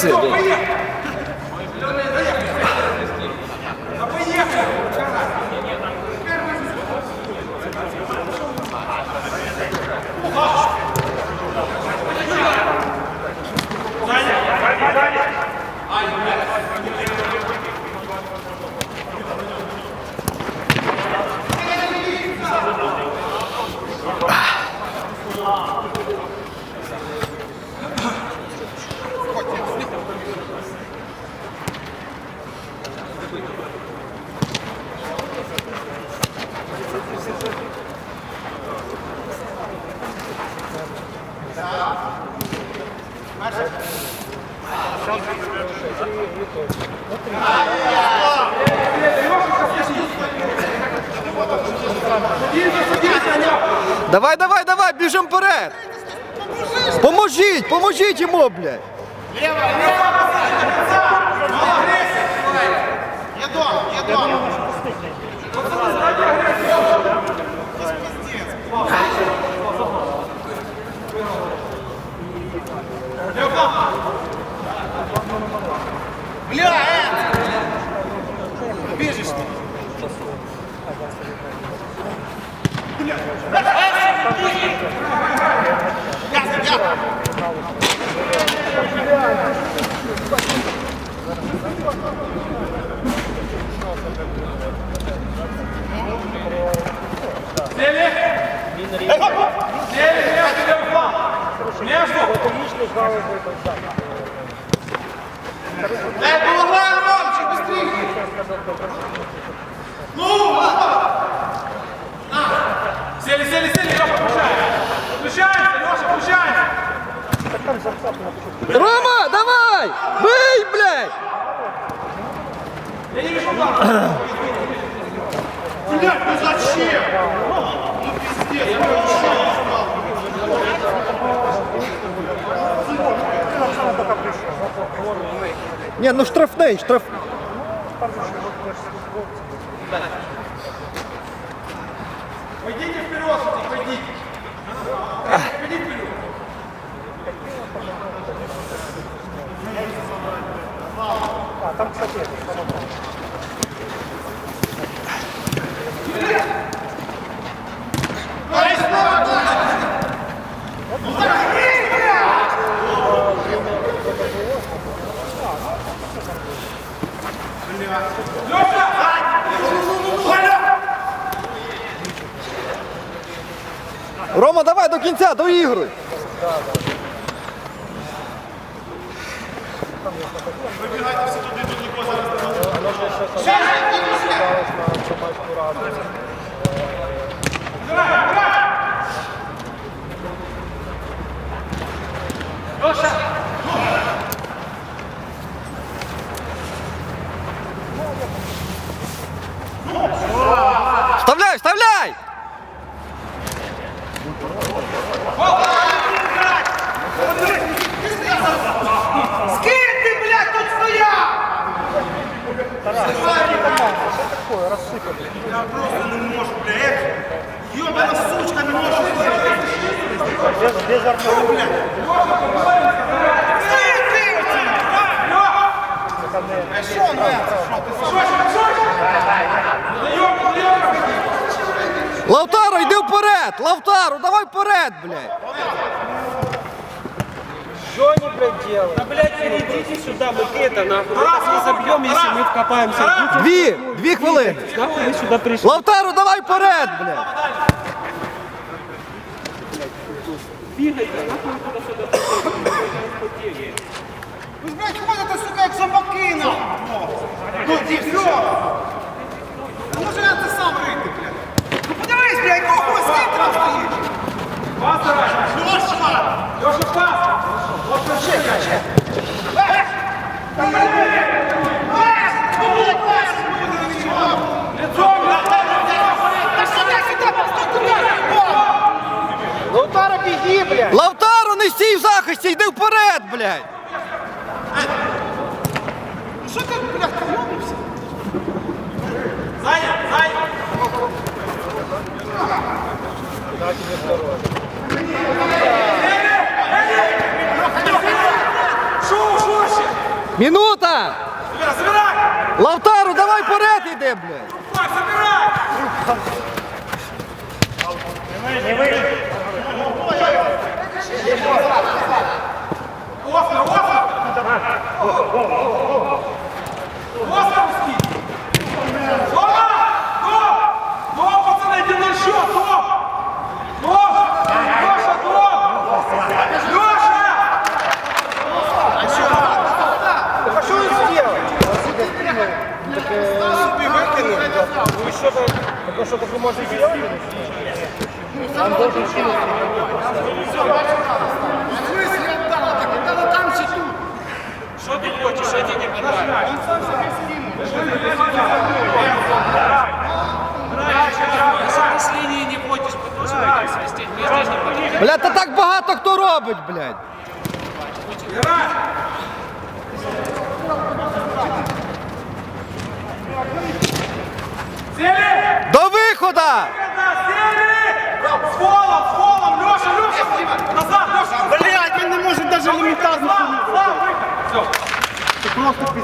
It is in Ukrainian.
cedo. Давай, давай, давай, біжимо вперед. Поможіть, поможіть йому, блядь. Бля, Ясно, ясно. Дай помогай, Ромчик, быстрее! Ну! Сели, сели, сели, Леша, включаемся. Включаемся, Леша, включаемся. Рома, давай! Бий, блядь! Я не вижу удара. Блядь, ну зачем? Ну пиздец, еще Ні, ну штрафний, штраф. Пойдите вперед, пойдите. Пойди вперед. Рома, давай до кінця, доігруй. Вставляй, вставляй! Скинь ты, блядь, тут стоял! Я просто не можу, блядь. Ёбана сучка, не можу. Без, без Скинь ты! А що он Лавтаро, йди вперед! Лавтаро, давай вперед, блядь! Что они, блядь, делают? Да, блядь, идите сюда, мы это, нахуй. Мы вас не забьем, если мы вкопаемся. Идите, Дві, дві хвилини. нахуй вы сюда пришли. Лавтаро, давай вперед, блядь! Бегайте, нахуй вы туда-сюда пришли. Ви ж, блядь, ходите, сука, як собаки, нахуй. Ну, і все. Лавтаро, не стій в захисті, йди вперед, блядь! Ну що ти, блядь, йобнувся? Саня, Саня. Шо, шо ще? Минута! Забирай, забирай! Лавтару, давай вперед іди, блядь! Пак, забирай! что-то, это что-то вы можете сделать? Он должен кинуть. В смысле отдал? Так там же. Что ты хочешь, я не понимаю. Бля, та так багато хто робить, блядь. Грай! До виходу! С холом, с фолом! Леша, Леша! Назад, Леша! Блядь, він не може навіть елементарно. Все. Це просто